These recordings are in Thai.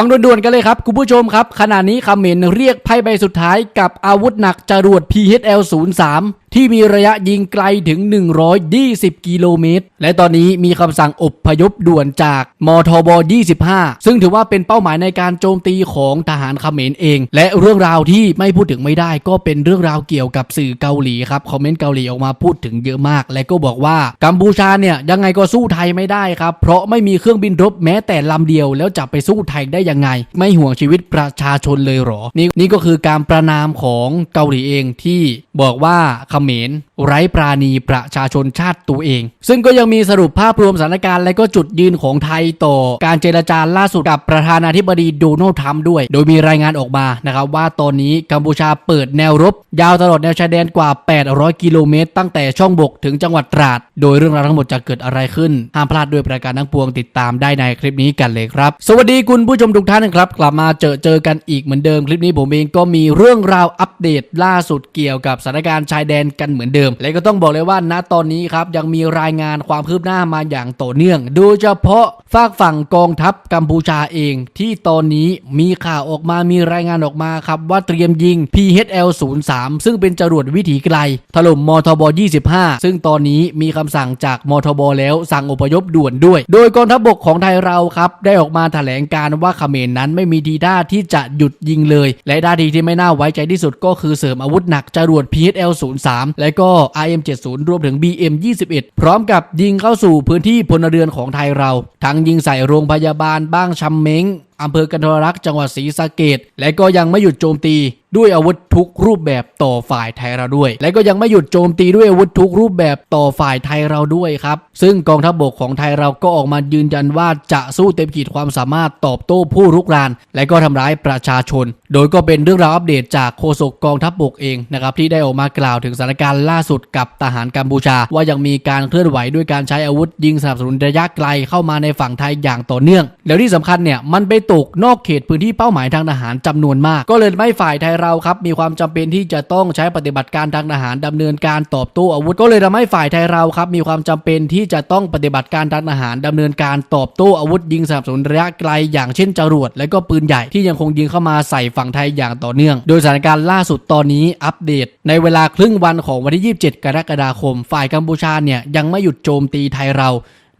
ฟังด่วนๆกันเลยครับ คุณผู้ชมครับ ขณะนี้คำเมนเรียกไพ่ใบสุดท้ายกับอาวุธหนักจรวด PHL 03 ที่มีระยะยิงไกลถึง 120 กิโลเมตร และตอนนี้มีคำสั่งอพยพด่วนจากมทบ 25 ซึ่งถือว่าเป็นเป้าหมายในการโจมตีของทหารเขมรเอง และเรื่องราวที่ไม่พูดถึงไม่ได้ ก็เป็นเรื่องราวเกี่ยวกับสื่อเกาหลีครับคอมเมนต์เกาหลีออกมาพูดถึงเยอะมาก และก็บอกว่ากัมพูชาเนี่ยยังไงก็สู้ไทยไม่ได้ครับเพราะไม่มีเครื่องบินรบแม้แต่ลำเดียว แล้วจะไปสู้ไทยได้ยังไง ไม่ห่วงชีวิตประชาชนเลยหรอนี่นี่ก็คือการประนามของเกาหลีเองที่บอกว่าเขมร ไร้ปราณีประชาชนชาติตัวเอง ซึ่งก็ยังมีสรุปภาพรวมสถานการณ์และก็จุดยืนของไทยต่อ การเจรจาล่าสุดกับประธานาธิบดีโดนัลด์ทรัมป์ด้วย โดยมีรายงานออกมานะครับว่าตอนนี้กัมพูชาเปิดแนวรบ ยาวตลอดแนวชายแดนกว่า 800 กิโลเมตร ตั้งแต่ช่องบกถึงจังหวัดตราด โดยเรื่องราวทั้งหมดจะเกิดอะไรขึ้น ห้ามพลาดด้วยประการทั้งปวงติดตามได้ในคลิปนี้กันเลยครับ สวัสดีคุณผู้ชมทุกท่านนะครับ กลับมาเจอเจอกันอีกเหมือนเดิมคลิปนี้ผมเองก็มีเรื่องราวอัปเดตล่าสุดเกี่ยวกับสถานการณ์ชายแดนกันเหมือนเดิม และก็ต้องบอกเลยว่าณตอนนี้ครับยังมีรายงานความคืบหน้ามาอย่างต่อเนื่อง โดยเฉพาะฝากฝั่งกองทัพกัมพูชาเอง ที่ตอนนี้มีข่าวออกมามีรายงานออกมาครับว่าเตรียมยิง PHL 03ซึ่งเป็นจรวดวิถีไกล ถล่มมทบ 25 ซึ่งตอนนี้มีคำสั่งจากมทบแล้วสั่งอพยพด่วนด้วย โดยกองทัพบกของไทยเราครับได้ออกมาแถลงการว่าเขมรนั้นไม่มีทีท่าที่จะหยุดยิงเลย และท่าทีที่ไม่น่าไว้ใจที่สุดก็คือเสริมอาวุธหนักจรวด PHL 03และก็ IM 70 รวมถึง BM 21 พร้อมกับยิงเข้าสู่พื้นที่พลเรือนของไทยเรา ทั้งยิงใส่โรงพยาบาลบ้างชำเม้ง อำเภอกันทรลักษ์จังหวัดศรีสะเกดและก็ยังไม่หยุดโจมตีด้วยอาวุธทุกรูปแบบต่อฝ่ายไทยเราด้วย และก็ยังไม่หยุดโจมตีด้วยอาวุธทุกรูปแบบต่อฝ่ายไทยเราด้วยครับ ซึ่งกองทัพบกของไทยเราก็ออกมายืนยันว่าจะสู้เต็มขีดความสามารถตอบโต้ผู้รุกราน และก็ทำร้ายประชาชน โดยก็เป็นเรื่องราวอัปเดตจากโฆษกกองทัพบกเองนะครับที่ได้ออกมากล่าวถึงสถานการณ์ล่าสุดกับทหารกัมพูชา ว่ายังมีการเคลื่อนไหวด้วยการใช้อาวุธยิงสนับสนุนระยะไกลเข้ามาในฝั่งไทยอย่างต่อเนื่อง แล้วที่สำคัญเนี่ยมันไปตกนอกเขตพื้นที่เป้าหมายทางทหารจำนวนมาก ก็เลยไม่ฝ่ายไทยเราครับมีความจำเป็นที่จะต้องใช้ปฏิบัติการทางทหารดำเนินการตอบโต้อาวุธ ก็เลยทำให้ฝ่ายไทยเราครับมีความจำเป็นที่จะต้องปฏิบัติการทางทหารดำเนินการตอบโต้อาวุธยิงสนับสนุนระยะไกลอย่างเช่นจรวดและก็ปืนใหญ่ที่ยังคงยิงเข้ามาใส่ฝั่งไทยอย่างต่อเนื่อง โดยสถานการณ์ล่าสุดตอนนี้อัปเดต ในเวลาครึ่งวันของวันที่ 27 กรกฎาคม ฝ่ายกัมพูชาเนี่ยยังไม่หยุดโจมตีไทยเรา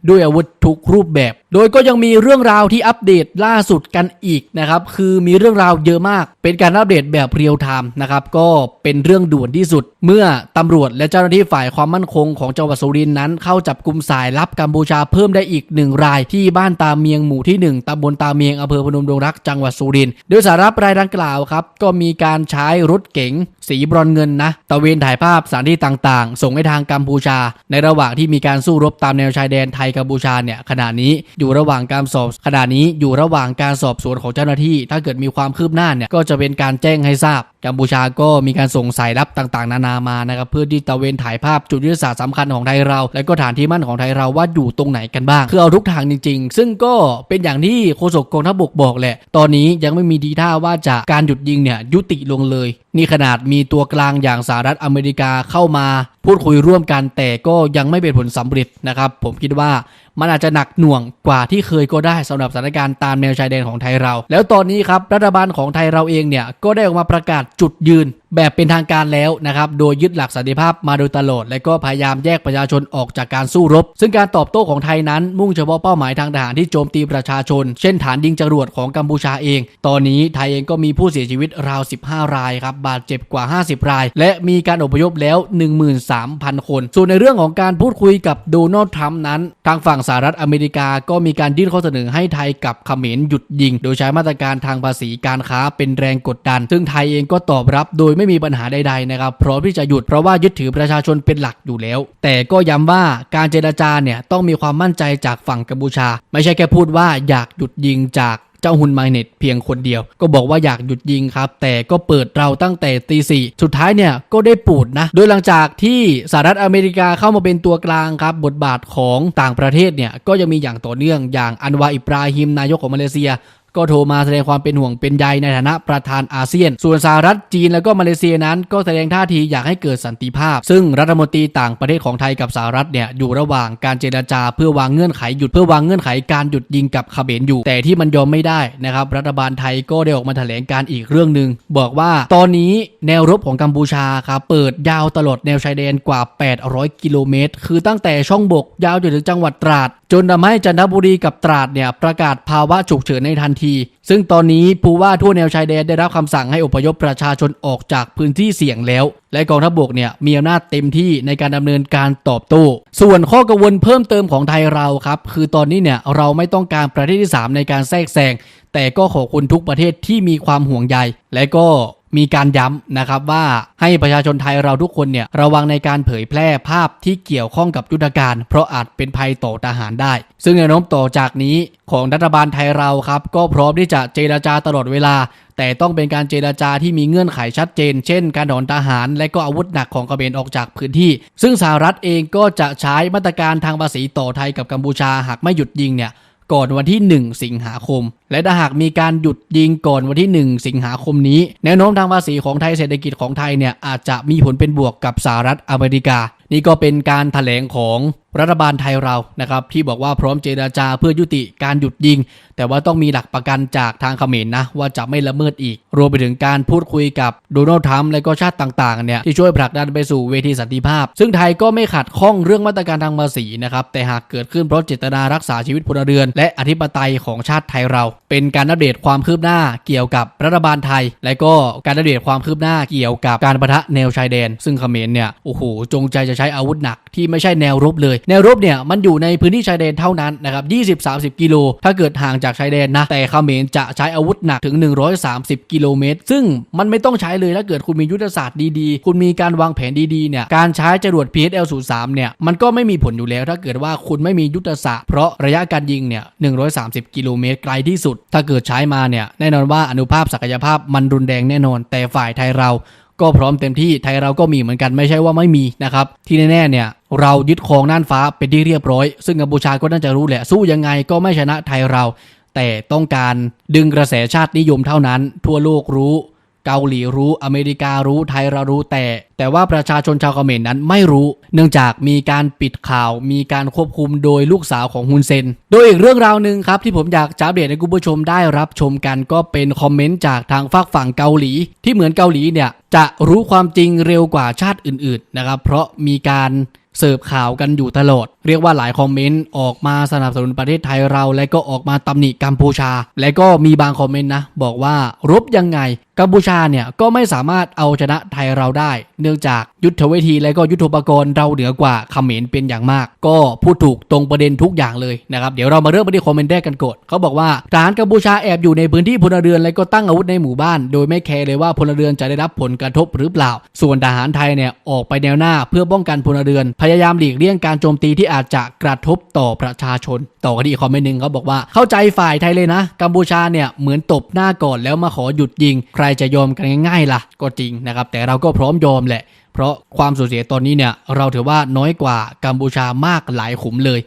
ด้วยอาวุธทุกรูปแบบ โดยก็ยังมีเรื่องราวที่อัปเดตล่าสุดกันอีกนะครับ คือมีเรื่องราวเยอะมาก เป็นการอัปเดตแบบเรียลไทม์นะครับ ก็เป็นเรื่องด่วนที่สุด เมื่อตำรวจและเจ้าหน้าที่ฝ่ายความมั่นคงของจังหวัดสุรินทร์นั้น เข้าจับกลุ่มสายลับกัมพูชาเพิ่มได้อีกหนึ่งรายที่บ้านตาเมียงหมู่ที่ 1ตำบลตาเมียงอำเภอพนมดงรักจังหวัดสุรินทร์ โดยสารับรายดังกล่าวครับ ก็มีการใช้รถเก๋งสีบรอนเงินนะ ตะเวนถ่ายภาพสถานที่ต่างๆ ส่งให้ทางกัมพูชา ในระหว่างที่มีการสู้รบตามแนวชายแดนไทยกัมพูชาเนี่ยขณะนี้อยู่ระหว่างการสอบขณะนี้อยู่ระหว่างการสอบสวนของเจ้าหน้าที่ ถ้าเกิดมีความคืบหน้าเนี่ยก็จะเป็นการแจ้งให้ทราบกัมพูชาก็มีการส่งสายลับต่างๆ นานามานะครับเพื่อที่ตะเวนถ่ายภาพจุดยุทธศาสตร์สำคัญของไทยเรา และก็ฐานที่มั่นของไทยเราว่าอยู่ตรงไหนกันบ้างคือเอาทุกทางจริง ๆ ซึ่งก็เป็นอย่างที่โฆษกกองทัพบกบอกแหละ ตอนนี้ยังไม่มีดีท่าว่าจะการหยุดยิงเนี่ยยุติลงเลย นี่ขนาดมีตัวกลางอย่างสหรัฐอเมริกาเข้ามา พูดคุยร่วมกันแต่ก็ยังไม่เป็นผลสำเร็จนะครับผมคิดว่า มันอาจจะหนักหน่วงกว่าที่เคยก็ได้สำหรับสถานการณ์ตามแนวชายแดนของไทยเรา แล้วตอนนี้ครับรัฐบาลของไทยเราเองเนี่ยก็ได้ออกมาประกาศจุดยืนแบบเป็นทางการแล้วนะครับ โดยยึดหลักสันติภาพมาโดยตลอด และก็พยายามแยกประชาชนออกจากการสู้รบ ซึ่งการตอบโต้ของไทยนั้น มุ่งเฉพาะเป้าหมายทางทหารที่โจมตีประชาชน เช่นฐานยิงจรวดของกัมพูชาเอง ตอนนี้ไทยเองก็มีผู้เสียชีวิตราว 15 รายครับ บาดเจ็บกว่า 50 ราย และมีการอพยพแล้ว 13,000 คน ส่วนในเรื่องของการพูดคุยกับโดนัลด์ทรัมป์นั้น ทางฝั่งสหรัฐอเมริกาก็มีการยื่นข้อเสนอให้ไทยกับเขมรหยุดยิง โดยใช้มาตรการทางภาษีการค้าเป็นแรงกดดัน ซึ่งไทยเองก็ตอบรับโดยไม่มีปัญหาใดๆนะครับพร้อมที่จะหยุดเพราะว่ายึดถือประชาชนเป็นหลักอยู่แล้ว แต่ก็ย้ำว่าการเจรจาเนี่ยต้องมีความมั่นใจจากฝั่งกัมพูชา ไม่ใช่แค่พูดว่าอยากหยุดยิงจากเจ้าฮุนไมเน็ตเพียงคนเดียว ก็บอกว่าอยากหยุดยิงครับ แต่ก็เปิดเราตั้งแต่ตีสี่สุดท้ายเนี่ยก็ได้ปูดนะ โดยหลังจากที่สหรัฐอเมริกาเข้ามาเป็นตัวกลางครับ บทบาทของต่างประเทศเนี่ยก็ยังมีอย่างต่อเนื่องอย่างอันวาอิบราฮิมนายกของมาเลเซีย ก็โทรมาแสดงความเป็นห่วงเป็นใยในฐานะประธานอาเซียน ส่วนสหรัฐจีนแล้วก็มาเลเซียนั้น ก็แสดงท่าทีอยากให้เกิดสันติภาพ ซึ่งรัฐมนตรีต่างประเทศของไทยกับสหรัฐเนี่ยอยู่ระหว่างการเจรจา เพื่อวางเงื่อนไขหยุดเพื่อวางเงื่อนไขการหยุดยิงกับเขมรอยู่ แต่ที่มันยอมไม่ได้นะครับรัฐบาลไทยก็ได้ออกมาแถลงการอีกเรื่องหนึ่งบอกว่าตอนนี้แนวรบของกัมพูชาครับเปิดยาวตลอดแนวชายแดนกว่า 800 กิโลเมตร คือตั้งแต่ช่องบกยาวจนถึงจังหวัดตราด จนทำให้จันทบุรีกับตราดเนี่ยประกาศภาวะฉุกเฉินในทันที ซึ่งตอนนี้ผู้ว่าทั่วแนวชายแดนได้รับคำสั่งให้อพยพประชาชนออกจากพื้นที่เสี่ยงแล้ว และกองทัพบกเนี่ยมีอำนาจเต็มที่ในการดำเนินการตอบโต้ส่วนข้อกังวลเพิ่มเติมของไทยเราครับคือตอนนี้เนี่ยเราไม่ต้องการประเทศที่ 3 ในการแทรกแซงแต่ก็ขอบคุณทุกประเทศที่มีความห่วงใยและก็ มีการย้ำนะครับว่าให้ประชาชนไทยเราทุกคนเนี่ยระวังในการเผยแพร่ภาพที่เกี่ยวข้องกับยุทธการ เพราะอาจเป็นภัยต่อทหารได้ ซึ่งแนวโน้มต่อจากนี้ของรัฐบาลไทยเราครับ ก็พร้อมที่จะเจราจาตลอดเวลา แต่ต้องเป็นการเจราจาที่มีเงื่อนไขชัดเจน เช่น การถอนทหาร และก็อาวุธหนักของกเขมรออกจากพื้นที่ ซึ่งสหรัฐเองก็จะใช้มาตรการทางภาษีต่อไทยกับกัมพูชาหากไม่หยุดยิงเนี่ย ก่อนวันที่ 1 สิงหาคม และถ้าหากมีการหยุดยิงก่อนวันที่ 1 สิงหาคมนี้ แนวโน้มทางภาษีของไทยเศรษฐกิจของไทยเนี่ยอาจจะมีผลเป็นบวกกับสหรัฐอเมริกา นี่ก็เป็นการถแถลงของรัฐบาลไทยเรานะครับ ที่บอกว่าพร้อมเจราจาเพื่อยุติการหยุดยิง แต่ว่าต้องมีหลักประกันจากทางเขมรนะ ว่าจะไม่ละเมิดอีก รวมไปถึงการพูดคุยกับโดนัลด์ทรัมป์และก็ชาติต่างๆเนี่ยที่ช่วยผลักดันไปสู่เวทีสันติภาพ ซึ่งไทยก็ไม่ขัดข้องเรื่องมาตรการทางภาษีนะครับแต่หากเกิดขึ้นเพราะเจตนารักษาชีวิตพลเรือน และอธิปไตยของชาติไทยเรา เป็นการอัปเดตความคืบหน้าเกี่ยวกับรัฐบาลไทย และก็การอัปเดตความคืบหน้าเกี่ยวกับการประทะแนวชายแดน ซึ่งเขมรเนี่ยโอ้โหจงใจจะใช้อาวุธหนักที่ไม่ใช่แนวรบเลย แนวรบเนี่ยมันอยู่ในพื้นที่ชายแดนเท่านั้นนะครับ 20-30 กิโล ถ้าเกิดห่างจากชายแดนนะ แต่เขมรจะใช้อาวุธหนักถึง 130 กิโลเมตร ซึ่งมันไม่ต้องใช้เลยถ้าเกิดคุณมียุทธศาสตร์ดีๆ คุณมีการวางแผนดีๆเนี่ย การใช้จรวด PSL 03 เนี่ยมันก็ไม่มีผลอยู่แล้ว ถ้าเกิดว่าคุณไม่มียุทธศาสตร์ เพราะระยะการยิงเนี่ย 130 กิโลเมตรไกลที่สุด ถ้าเกิดใช้มาเนี่ย แน่นอนว่าอนุภาพศักยภาพมันรุนแรงแน่นอน แต่ฝ่ายไทยเรา ก็พร้อมเต็มที่ไทยเราก็มีเหมือนกันไม่ใช่ว่าไม่มีนะครับ ที่แน่ๆเนี่ยเรายึดครองน่านฟ้าเป็นที่เรียบร้อย ซึ่งกัมพูชาก็น่าจะรู้แหละ สู้ยังไงก็ไม่ชนะไทยเรา แต่ต้องการดึงกระแสชาตินิยมเท่านั้น ทั่วโลกรู้ เกาหลีรู้อเมริการู้ไทยเรารู้แต่ แต่ว่าประชาชนชาวเขมรนั้นไม่รู้ เนื่องจากมีการปิดข่าว มีการควบคุมโดยลูกสาวของฮุนเซน โดยอีกเรื่องราวหนึ่งครับที่ผมอยากจะอัปเดตให้คุณผู้ชมได้รับชมกันก็เป็นคอมเมนต์จากทางฝากฝั่งเกาหลี ที่เหมือนเกาหลีเนี่ยจะรู้ความจริงเร็วกว่าชาติอื่นๆนะครับเพราะมีการเสิร์ฟข่าวกันอยู่ตลอด เรียกว่าหลายคอมเมนต์ออกมาสนับสนุนประเทศไทยเรา และก็ออกมาตำหนิกัมพูชา และก็มีบางคอมเมนต์นะ บอกว่ารบยังไง กัมพูชาเนี่ยก็ไม่สามารถเอาชนะไทยเราได้ เนื่องจากยุทธวิธีและก็ยุทธปกรณ์เราเหนือกว่าเขมรเป็นอย่างมาก ก็พูดถูกตรงประเด็นทุกอย่างเลยนะครับเดี๋ยวเรามาเริ่มไปที่คอมเมนต์แรกกันก่อนเขาบอกว่าทหารกัมพูชาแอบอยู่ในพื้นที่พลเรือนและก็ตั้งอาวุธในหมู่บ้าน โดยไม่แคร์เลยว่าพลเรือนจะได้รับผลกระทบหรือเปล่า ส่วนทหารไทยเนี่ยออกไปแนวหน้าเพื่อป้องกันพลเรือน พยายามหลีกเลี่ยงการโจมตีที่อาจจะกระทบต่อประชาชน ต่อกันอีกคอมเมนต์หนึ่งเขาบอกว่าเข้าใจฝ่ายไทยเลยนะ กัมพูชาเนี่ยเหมือนตบหน้าก่อนแล้วมาขอหยุดยิงใครจะยอมกันง่ายๆล่ะ ก็จริงนะครับ แต่เราก็พร้อมยอมแหละ เพราะความสูญเสียตอนนี้เนี่ย เราถือว่าน้อยกว่ากัมพูชามากหลายขุมเลย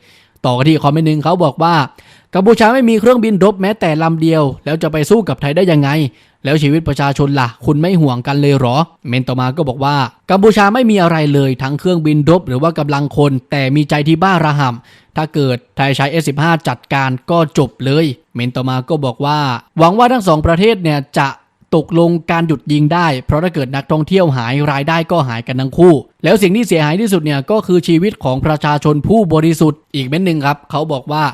ต่อกันที่คอมเมนต์หนึ่งเขาบอกว่ากัมพูชาไม่มีเครื่องบินรบแม้แต่ลำเดียว แล้วจะไปสู้กับไทยได้ยังไง แล้วชีวิตประชาชนล่ะ คุณไม่ห่วงกันเลยหรอ เมนต่อมาก็บอกว่า กัมพูชาไม่มีอะไรเลยทั้งเครื่องบินรบหรือว่ากำลังคน แต่มีใจที่บ้าระห่ำถ้าเกิดไทยใช้ S15 จัดการก็จบเลย เมนต่อมาก็บอกว่า หวังว่าทั้งสองประเทศเนี่ยจะ ตกลงการหยุดยิงได้ เพราะถ้าเกิดนักท่องเที่ยวหายรายได้ก็หายกันทั้งคู่ แล้วสิ่งที่เสียหายที่สุดเนี่ยก็คือชีวิตของประชาชนผู้บริสุทธิ์อีกเม็ดหนึ่งครับ เขาบอกว่า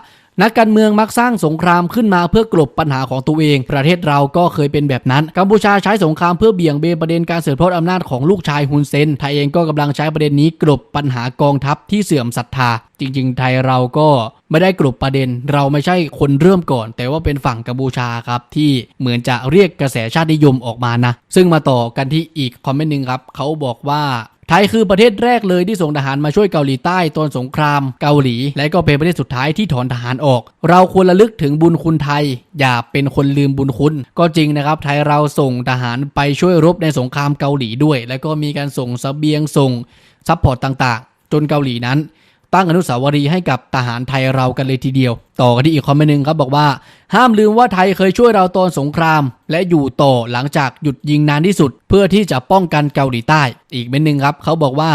นักการเมืองมักสร้างสงครามขึ้นมาเพื่อกลบปัญหาของตัวเอง ประเทศเราก็เคยเป็นแบบนั้น กัมพูชาใช้สงครามเพื่อเบี่ยงเบนประเด็นการสืบทอดอำนาจของลูกชายฮุนเซน ไทยเองก็กำลังใช้ประเด็นนี้กลบปัญหากองทัพที่เสื่อมศรัทธา จริง ๆ ไทยเราก็ไม่ได้กลบประเด็น เราไม่ใช่คนเริ่มก่อน แต่ว่าเป็นฝั่งกัมพูชาครับที่เหมือนจะเรียกกระแสชาตินิยมออกมานะ ซึ่งมาต่อกันที่อีกคอมเมนต์หนึ่งครับเขาบอกว่า ไทยคือประเทศแรกเลยที่ส่งทหารมาช่วยเกาหลีใต้ตอนสงครามเกาหลี และก็เป็นประเทศสุดท้ายที่ถอนทหารออก เราควรระลึกถึงบุญคุณไทย อย่าเป็นคนลืมบุญคุณ ก็จริงนะครับ ไทยเราส่งทหารไปช่วยรบในสงครามเกาหลีด้วย และก็มีการส่งสเสบียงส่งซัพพอร์ตต่างๆ จนเกาหลีนั้น ตั้งอนุสาวรีย์ให้กับทหารไทยเรากันเลยทีเดียว ต่อกันที่อีกคอมเมนต์หนึ่งครับบอกว่า ห้ามลืมว่าไทยเคยช่วยเราตอนสงคราม และอยู่ต่อหลังจากหยุดยิงนานที่สุด เพื่อที่จะป้องกันเกาหลีใต้ อีกเมนหนึ่งครับ เขาบอกว่า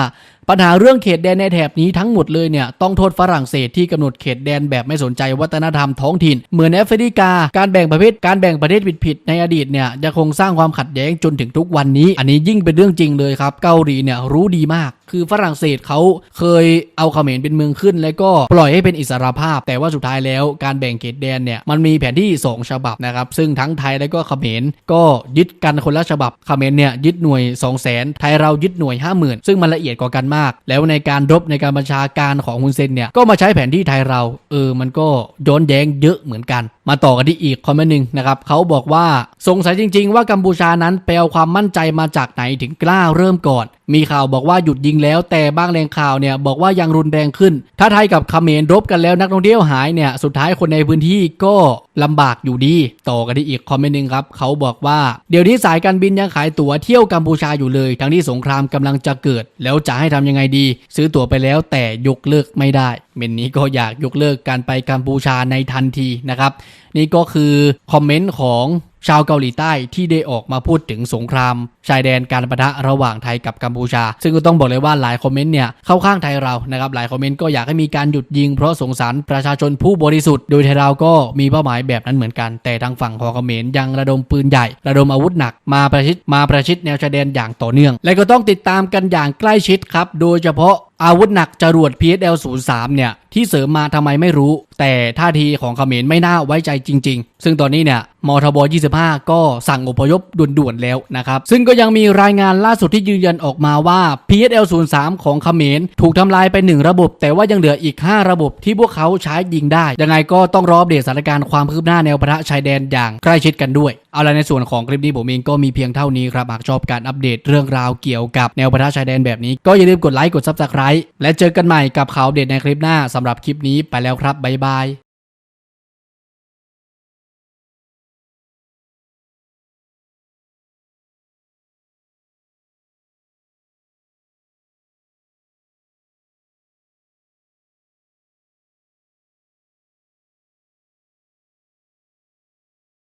ปัญหาเรื่องเขตแดนในแถบนี้ทั้งหมดเลยเนี่ยต้องโทษฝรั่งเศสที่กำหนดเขตแดนแบบไม่สนใจวัฒนธรรมท้องถิ่น เหมือนแอฟริกา การแบ่งประเภทการแบ่งประเทศผิดๆในอดีตเนี่ยจะคงสร้างความขัดแย้งจนถึงทุกวันนี้ อันนี้ยิ่งเป็นเรื่องจริงเลยครับเกาหลีเนี่ยรู้ดีมาก คือฝรั่งเศสเขาเคยเอาเขมรเป็นเมืองขึ้น แล้วก็ปล่อยให้เป็นอิสรภาพ แต่ว่าสุดท้ายแล้วการแบ่งเขตแดนเนี่ยมันมีแผนที่สองฉบับนะครับซึ่งทั้งไทยและก็เขมรก็ยึดกันคนละฉบับเขมรเนี่ยยึดหน่วย 2 0 0 0 0 0ไทยเรายึดหน่วย 50,000 ซึ่งมันละเอียดกว่ากันมาก แล้วในการรบในการบัญชาการของฮุนเซนเนี่ยก็มาใช้แผนที่ไทยเราเออมันก็ย้อนแย้งเยอะเหมือนกัน มาต่อกันที่อีกคอมเมนต์หนึ่งนะครับเขาบอกว่าสงสัยจริง ๆ ว่ากัมพูชานั้นไปเอาความมั่นใจมาจากไหนถึงกล้าเริ่มก่อนมีข่าวบอกว่าหยุดยิงแล้ว แต่บางแหล่งข่าวเนี่ยบอกว่ายังรุนแรงขึ้น ถ้าไทยกับเขมรรบกันแล้วนักท่องเที่ยวหายเนี่ยสุดท้ายคนในพื้นที่ก็ลำบากอยู่ดีต่อกันที่อีกคอมเมนต์หนึ่งครับเขาบอกว่าเดี๋ยวนี้สายการบินยังขายตั๋วเที่ยวกัมพูชาอยู่เลย ทั้งที่สงครามกำลังจะเกิด แล้วจะให้ทำยังไงดี ซื้อตั๋วไปแล้วแต่ยกเลิกไม่ได้เมนนี้ก็อยากยกเลิกการไปกัมพูชาในทันทีนะครับ นี่ก็คือคอมเมนต์ของ ชาวเกาหลีใต้ที่ได้ออกมาพูดถึงสงคราม ชายแดนการประทะระหว่างไทยกับกัมพูชา ซึ่งก็ต้องบอกเลยว่าหลายคอมเมนต์เนี่ยเข้าข้างไทยเรานะครับหลายคอมเมนต์ก็อยากให้มีการหยุดยิงเพราะสงสารประชาชนผู้บริสุทธิ์โดยไทยเราก็มีเป้าหมายแบบนั้นเหมือนกัน แต่ทางฝั่งของเขมรยังระดมปืนใหญ่ ระดมอาวุธหนักมาประชิดมาประชิดแนวชายแดนอย่างต่อเนื่อง และก็ต้องติดตามกันอย่างใกล้ชิดครับโดยเฉพาะอาวุธหนักจรวด PSL 03เนี่ย ที่เสริมมาทำไมไม่รู้ แต่ท่าทีของเขมรไม่น่าไว้ใจจริง ๆ ซึ่งตอนนี้เนี่ยมทบ 25 ก็สั่งอพยพด่วนๆแล้วนะครับ ซึ่งก็ยังมีรายงานล่าสุดที่ยืนยันออกมาว่า PSL 03ของเขมรถูกทำลายไป 1 ระบบ แต่ว่ายังเหลืออีก 5 ระบบที่พวกเขาใช้ยิงได้ ยังไงก็ต้องรออัปเดตสถานการณ์ความคืบหน้าแนวปะทะชายแดนอย่างใกล้ชิดกันด้วย เอาละในส่วนของคลิปนี้ผมเองก็มีเพียงเท่านี้ครับหากชอบการอัปเดตเรื่องราวเกี่ยวกับแนวปะทะชายแดนแบบนี้ก็อย่าลืมกดไลค์กด Subscribe และเจอกันใหม่กับข่าวเด็ดในคลิปหน้าสำหรับคลิปนี้ไปแล้วครับบ๊ายบาย